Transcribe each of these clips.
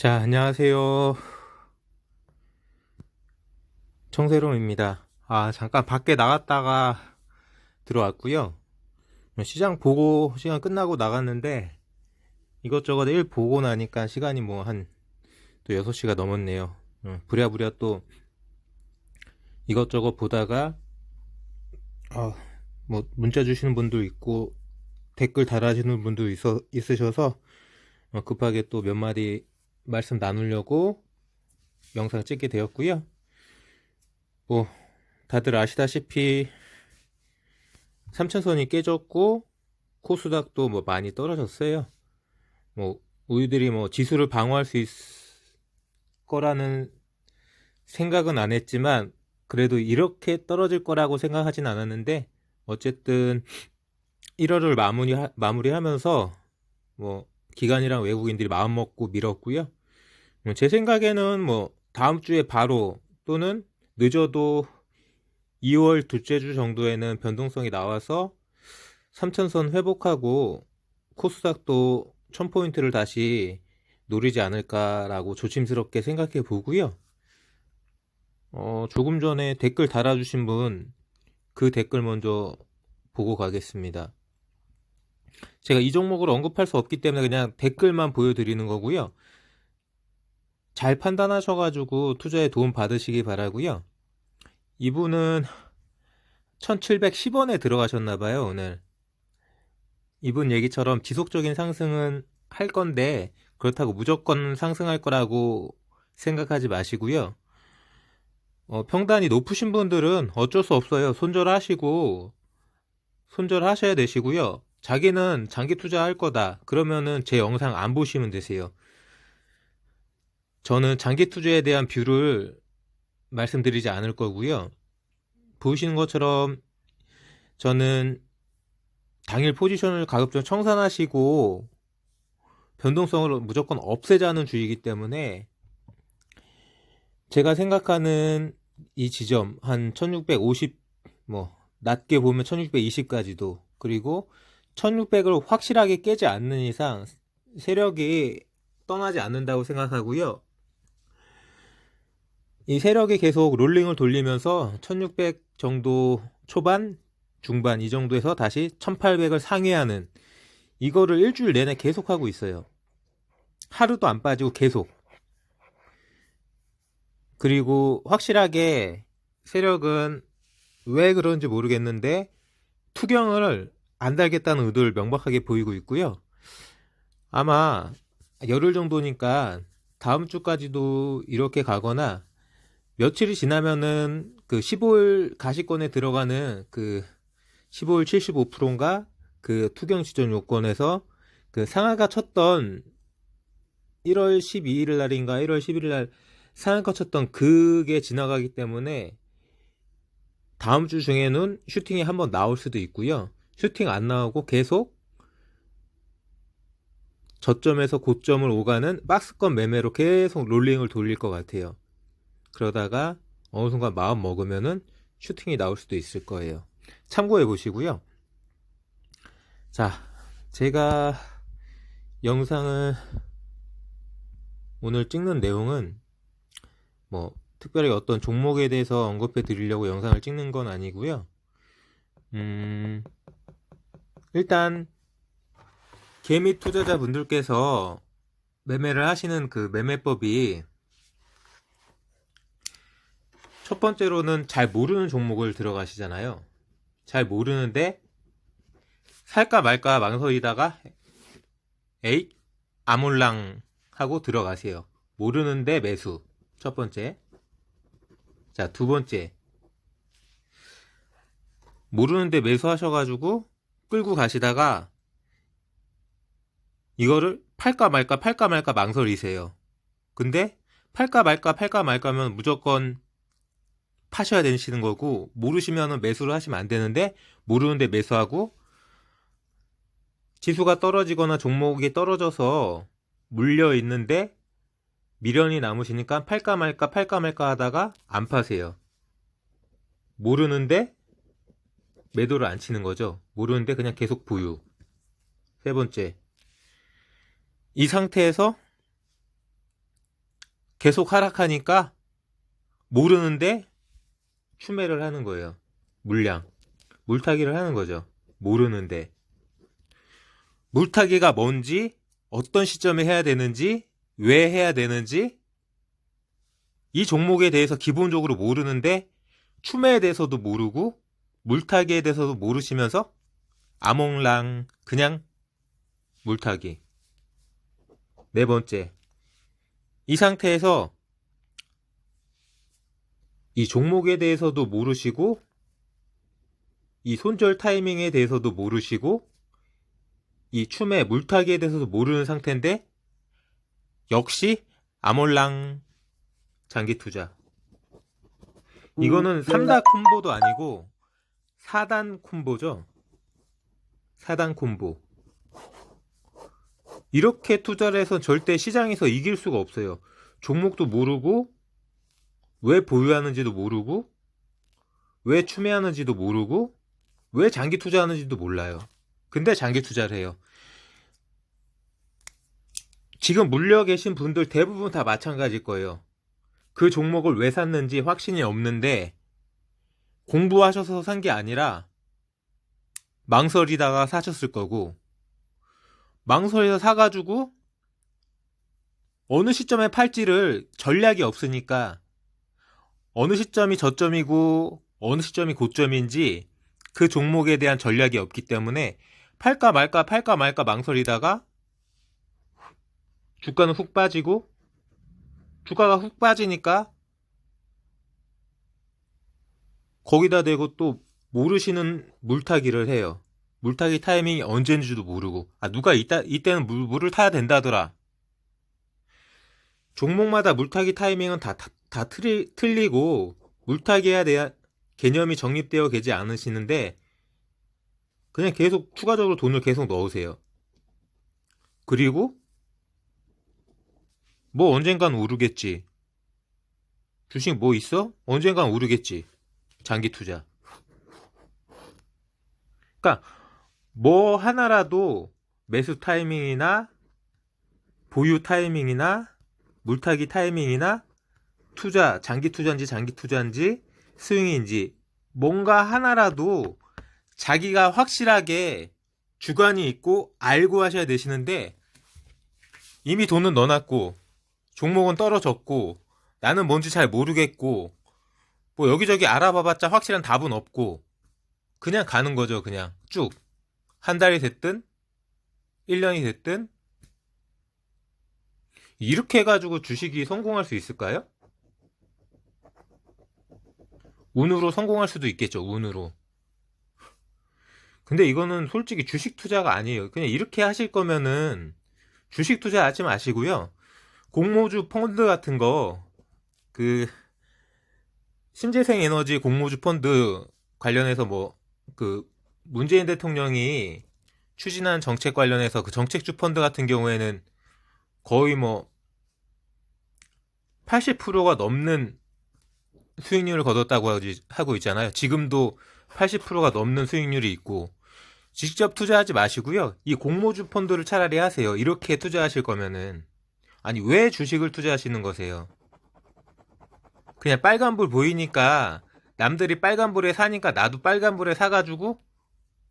자, 안녕하세요. 청세롬입니다. 아, 잠깐 밖에 나갔다가 들어왔고요. 시장 보고, 시간 끝나고 나갔는데, 이것저것 일 보고 나니까 시간이 뭐 한, 또 6시가 넘었네요. 어, 부랴부랴 또 이것저것 보다가, 아, 뭐 문자 주시는 분도 있고, 댓글 달아주는 분도 있어, 있으셔서, 어, 급하게 또 몇 마디 말씀 나누려고 영상 찍게 되었고요. 뭐 다들 아시다시피 삼천선이 깨졌고 코스닥도 뭐 많이 떨어졌어요. 뭐 우리들이 뭐 지수를 방어할 수있 거라는 생각은 안 했지만 그래도 이렇게 떨어질 거라고 생각하진 않았는데 어쨌든 1월을 마무리 마무리하면서 뭐 기관이랑 외국인들이 마음 먹고 밀었고요. 뭐제 생각에는 뭐 다음 주에 바로 또는 늦어도 2월 둘째 주 정도에는 변동성이 나와서 3천선 회복하고 코스닥도 1000포인트를 다시 노리지 않을까라고 조심스럽게 생각해 보고요. 어, 조금 전에 댓글 달아주신 분 그 댓글 먼저 보고 가겠습니다. 제가 이 종목을 언급할 수 없기 때문에 그냥 댓글만 보여드리는 거고요. 잘 판단하셔가지고 투자에 도움 받으시기 바라고요. 이분은 1710원에 들어가셨나 봐요, 오늘. 이분 얘기처럼 지속적인 상승은 할 건데, 그렇다고 무조건 상승할 거라고 생각하지 마시고요. 어, 평단이 높으신 분들은 어쩔 수 없어요. 손절하시고, 손절하셔야 되시고요. 자기는 장기 투자할 거다. 그러면은 제 영상 안 보시면 되세요. 저는 장기 투자에 대한 뷰를 말씀드리지 않을 거고요. 보시는 것처럼 저는 당일 포지션을 가급적 청산하시고 변동성을 무조건 없애자는 주의이기 때문에 제가 생각하는 이 지점 한 1650 뭐 낮게 보면 1620까지도 그리고 1600을 확실하게 깨지 않는 이상 세력이 떠나지 않는다고 생각하고요. 이 세력이 계속 롤링을 돌리면서 1600 정도 초반, 중반 이 정도에서 다시 1800을 상회하는 이거를 일주일 내내 계속하고 있어요. 하루도 안 빠지고 계속. 그리고 확실하게 세력은 왜 그런지 모르겠는데 투경을 안 달겠다는 의도를 명백하게 보이고 있고요. 아마 열흘 정도니까 다음 주까지도 이렇게 가거나 며칠이 지나면은 그 15일 가시권에 들어가는 그 15일 75%인가 그 투경 지정 요건에서 그 상하가 쳤던 1월 12일 날인가 1월 11일 날 상하가 쳤던 그게 지나가기 때문에 다음 주 중에는 슈팅이 한번 나올 수도 있고요. 슈팅 안 나오고 계속 저점에서 고점을 오가는 박스권 매매로 계속 롤링을 돌릴 것 같아요. 그러다가 어느 순간 마음 먹으면은 슈팅이 나올 수도 있을 거예요. 참고해 보시고요. 자, 제가 영상을 오늘 찍는 내용은 뭐 특별히 어떤 종목에 대해서 언급해 드리려고 영상을 찍는 건 아니고요. 음, 일단 개미 투자자분들께서 매매를 하시는 그 매매법이 첫 번째로는 잘 모르는 종목을 들어가시잖아요. 잘 모르는데 살까 말까 망설이다가 에잇 아몰랑 하고 들어가세요. 모르는데 매수. 첫 번째. 자, 두 번째. 모르는데 매수하셔가지고 끌고 가시다가 이거를 팔까 말까 팔까 말까 망설이세요. 근데 팔까 말까 팔까 말까 하면 무조건 파셔야 되시는 거고 모르시면 매수를 하시면 안 되는데 모르는데 매수하고 지수가 떨어지거나 종목이 떨어져서 물려 있는데 미련이 남으시니까 팔까 말까 팔까 말까 하다가 안 파세요. 모르는데 매도를 안 치는 거죠. 모르는데 그냥 계속 보유. 세 번째. 이 상태에서 계속 하락하니까 모르는데 추매를 하는 거예요. 물량. 물타기를 하는 거죠. 모르는데. 물타기가 뭔지, 어떤 시점에 해야 되는지, 왜 해야 되는지, 이 종목에 대해서 기본적으로 모르는데, 추매에 대해서도 모르고, 물타기에 대해서도 모르시면서, 아몽랑, 그냥 물타기. 네 번째. 이 상태에서 이 종목에 대해서도 모르시고, 이 손절 타이밍에 대해서도 모르시고, 이 춤의 물타기에 대해서도 모르는 상태인데, 역시 아몰랑 장기 투자. 이거는 3단 콤보도 아니고 4단 콤보죠. 4단 콤보. 이렇게 투자를 해서 절대 시장에서 이길 수가 없어요. 종목도 모르고, 왜 보유하는지도 모르고, 왜 추매하는지도 모르고, 왜 장기 투자하는지도 몰라요. 근데 장기 투자를 해요. 지금 물려 계신 분들 대부분 다 마찬가지일 거예요. 그 종목을 왜 샀는지 확신이 없는데, 공부하셔서 산 게 아니라, 망설이다가 사셨을 거고, 망설여서 사가지고, 어느 시점에 팔지를 전략이 없으니까, 어느 시점이 저점이고, 어느 시점이 고점인지, 그 종목에 대한 전략이 없기 때문에, 팔까 말까, 팔까 말까 망설이다가, 주가는 훅 빠지고, 주가가 훅 빠지니까, 거기다 대고 또 모르시는 물타기를 해요. 물타기 타이밍이 언제인지도 모르고, 아, 누가 이따, 이때는 물, 물을 타야 된다더라. 종목마다 물타기 타이밍은 다, 다, 다 틀리, 틀리고, 물타기에 대한 개념이 정립되어 계지 않으시는데, 그냥 계속 추가적으로 돈을 계속 넣으세요. 그리고, 뭐 언젠간 오르겠지. 주식 뭐 있어? 언젠간 오르겠지. 장기 투자. 그러니까 뭐 하나라도 매수 타이밍이나 보유 타이밍이나 물타기 타이밍이나 투자 장기 투자인지 장기 투자인지 스윙인지 뭔가 하나라도 자기가 확실하게 주관이 있고 알고 하셔야 되시는데 이미 돈은 넣어놨고 종목은 떨어졌고 나는 뭔지 잘 모르겠고 뭐 여기저기 알아봐봤자 확실한 답은 없고 그냥 가는 거죠 그냥 쭉 한 달이 됐든 1년이 됐든 이렇게 해가지고 주식이 성공할 수 있을까요? 운으로 성공할 수도 있겠죠 운으로. 근데 이거는 솔직히 주식 투자가 아니에요. 그냥 이렇게 하실 거면은 주식 투자 하지 마시고요. 공모주 펀드 같은 거 그 신재생 에너지 공모주 펀드 관련해서 뭐 그 문재인 대통령이 추진한 정책 관련해서 그 정책주 펀드 같은 경우에는 거의 뭐 80%가 넘는 수익률을 거뒀다고 하고 있잖아요. 지금도 80%가 넘는 수익률이 있고 직접 투자하지 마시고요. 이 공모주 펀드를 차라리 하세요. 이렇게 투자하실 거면은 아니 왜 주식을 투자하시는 거세요? 그냥 빨간불 보이니까 남들이 빨간불에 사니까 나도 빨간불에 사가지고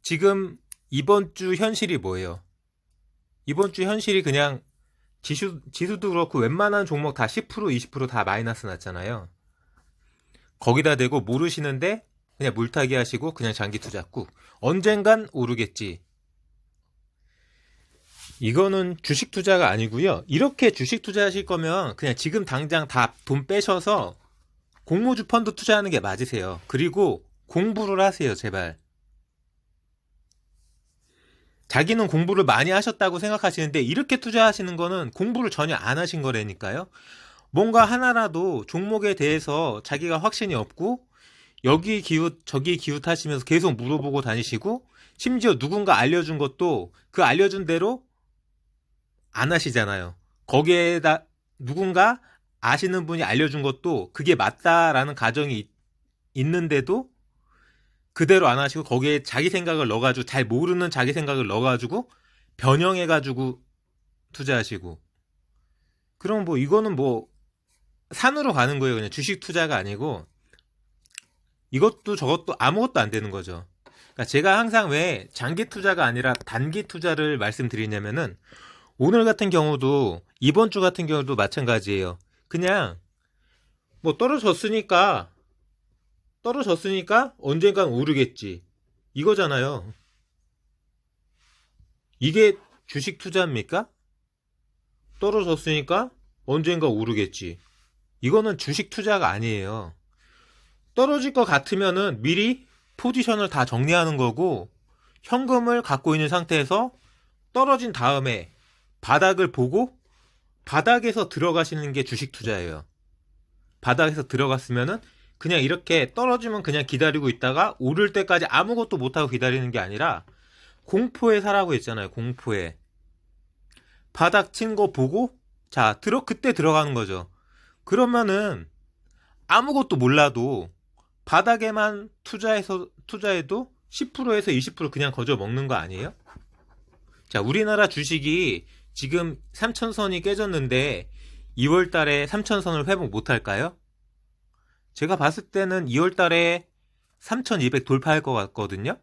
지금 이번 주 현실이 뭐예요? 이번 주 현실이 그냥 지수, 지수도 그렇고 웬만한 종목 다 10%, 20%다 마이너스 났잖아요. 거기다 대고 모르시는데 그냥 물타기 하시고 그냥 장기 투자 꾹. 언젠간 오르겠지. 이거는 주식 투자가 아니고요. 이렇게 주식 투자하실 거면 그냥 지금 당장 다 돈 빼셔서 공모주 펀드 투자하는 게 맞으세요. 그리고 공부를 하세요, 제발. 자기는 공부를 많이 하셨다고 생각하시는데 이렇게 투자하시는 거는 공부를 전혀 안 하신 거라니까요. 뭔가 하나라도 종목에 대해서 자기가 확신이 없고 여기 기웃 저기 기웃하시면서 계속 물어보고 다니시고 심지어 누군가 알려준 것도 그 알려준 대로 안 하시잖아요. 거기에다 누군가 아시는 분이 알려준 것도 그게 맞다라는 가정이 있- 있는데도 그대로 안 하시고 거기에 자기 생각을 넣어가지고 잘 모르는 자기 생각을 넣어가지고 변형해가지고 투자하시고 그럼 뭐 이거는 뭐 산으로 가는 거예요. 그냥 주식 투자가 아니고 이것도 저것도 아무것도 안 되는 거죠. 그러니까 제가 항상 왜 장기 투자가 아니라 단기 투자를 말씀드리냐면은 오늘 같은 경우도 이번 주 같은 경우도 마찬가지예요. 그냥 뭐 떨어졌으니까 떨어졌으니까 언젠간 오르겠지. 이거잖아요. 이게 주식 투자입니까? 떨어졌으니까 언젠가 오르겠지. 이거는 주식 투자가 아니에요. 떨어질 것 같으면은 미리 포지션을 다 정리하는 거고 현금을 갖고 있는 상태에서 떨어진 다음에 바닥을 보고 바닥에서 들어가시는 게 주식 투자예요. 바닥에서 들어갔으면은 그냥 이렇게 떨어지면 그냥 기다리고 있다가 오를 때까지 아무것도 못하고 기다리는 게 아니라 공포에 사라고 했잖아요. 공포에. 바닥 친 거 보고 자, 들어 그때 들어가는 거죠. 그러면은 아무것도 몰라도 바닥에만 투자해서 투자해도 10%에서 20% 그냥 거저 먹는 거 아니에요? 자, 우리나라 주식이 지금 3천선이 깨졌는데 2월 달에 3천선을 회복 못 할까요? 제가 봤을 때는 2월 달에 3,200 돌파할 것 같거든요?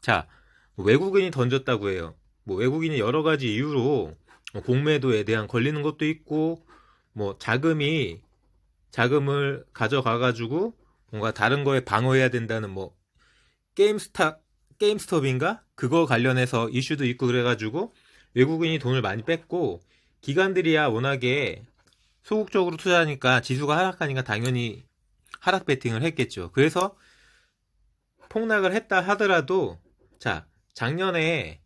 자, 뭐 외국인이 던졌다고 해요. 뭐 외국인이 여러 가지 이유로 뭐 공매도에 대한 걸리는 것도 있고, 뭐 자금이, 자금을 가져가 가지고 뭔가 다른 거에 방어해야 된다는 뭐, 게임스타, 게임스톱인가? 그거 관련해서 이슈도 있고 그래가지고 외국인이 돈을 많이 뺐고, 기관들이야 워낙에 소극적으로 투자하니까 지수가 하락하니까 당연히 하락 베팅을 했겠죠. 그래서 폭락을 했다 하더라도 자 작년에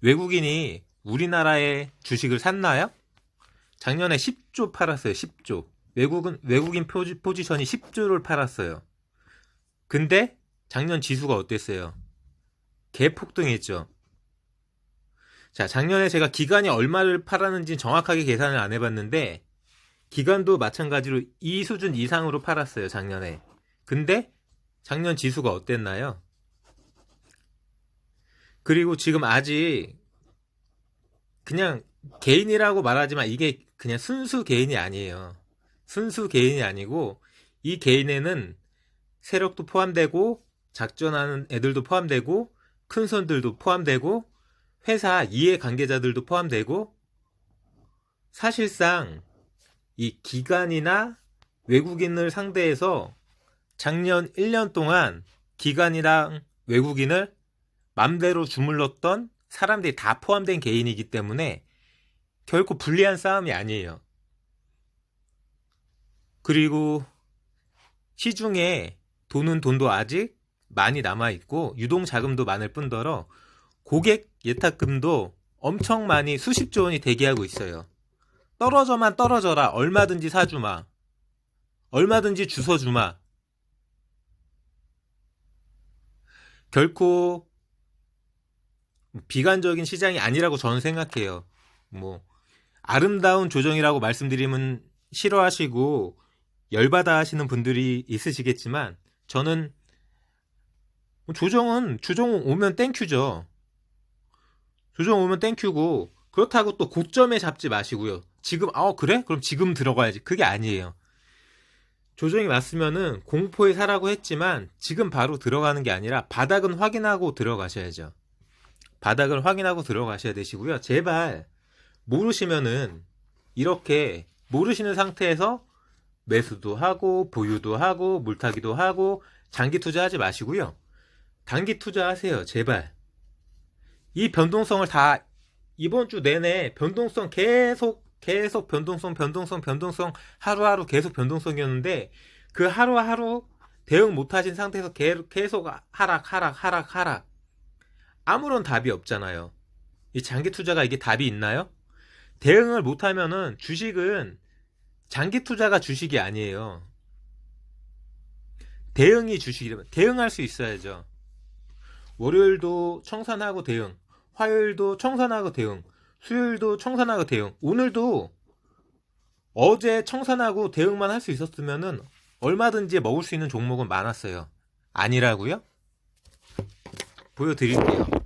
외국인이 우리나라의 주식을 샀나요? 작년에 10조 팔았어요. 10조. 외국은 외국인 포지, 포지션이 10조를 팔았어요. 근데 작년 지수가 어땠어요? 개폭등했죠. 자, 작년에 제가 기간이 얼마를 팔았는지 정확하게 계산을 안 해봤는데 기간도 마찬가지로 이 수준 이상으로 팔았어요, 작년에. 근데 작년 지수가 어땠나요? 그리고 지금 아직 그냥 개인이라고 말하지만 이게 그냥 순수 개인이 아니에요. 순수 개인이 아니고 이 개인에는 세력도 포함되고 작전하는 애들도 포함되고 큰 손들도 포함되고 회사 이해 관계자들도 포함되고 사실상 이 기관이나 외국인을 상대해서 작년 1년 동안 기관이랑 외국인을 맘대로 주물렀던 사람들이 다 포함된 개인이기 때문에 결코 불리한 싸움이 아니에요. 그리고 시중에 돈은 돈도 아직 많이 남아있고 유동 자금도 많을 뿐더러 고객 예탁금도 엄청 많이 수십조 원이 대기하고 있어요. 떨어져만 떨어져라. 얼마든지 사주마. 얼마든지 주워주마. 결코 비관적인 시장이 아니라고 저는 생각해요. 뭐 아름다운 조정이라고 말씀드리면 싫어하시고 열받아 하시는 분들이 있으시겠지만 저는 조정은 조정 오면 땡큐죠. 조정 오면 땡큐고 그렇다고 또 고점에 잡지 마시고요. 지금 아 그래? 그럼 지금 들어가야지. 그게 아니에요. 조정이 왔으면은 공포에 사라고 했지만 지금 바로 들어가는 게 아니라 바닥은 확인하고 들어가셔야죠. 바닥을 확인하고 들어가셔야 되시고요. 제발 모르시면은 이렇게 모르시는 상태에서 매수도 하고 보유도 하고 물타기도 하고 장기 투자하지 마시고요. 단기 투자하세요. 제발. 이 변동성을 다 이번 주 내내 변동성 계속 계속 변동성 변동성 변동성 하루하루 계속 변동성이었는데 그 하루하루 대응 못하신 상태에서 계속 하락 하락 하락 하락 아무런 답이 없잖아요. 이 장기 투자가 이게 답이 있나요? 대응을 못하면은 주식은 장기 투자가 주식이 아니에요. 대응이 주식이라면 대응할 수 있어야죠. 월요일도 청산하고 대응, 화요일도 청산하고 대응, 수요일도 청산하고 대응, 오늘도 어제 청산하고 대응만 할 수 있었으면은 얼마든지 먹을 수 있는 종목은 많았어요. 아니라고요? 보여드릴게요.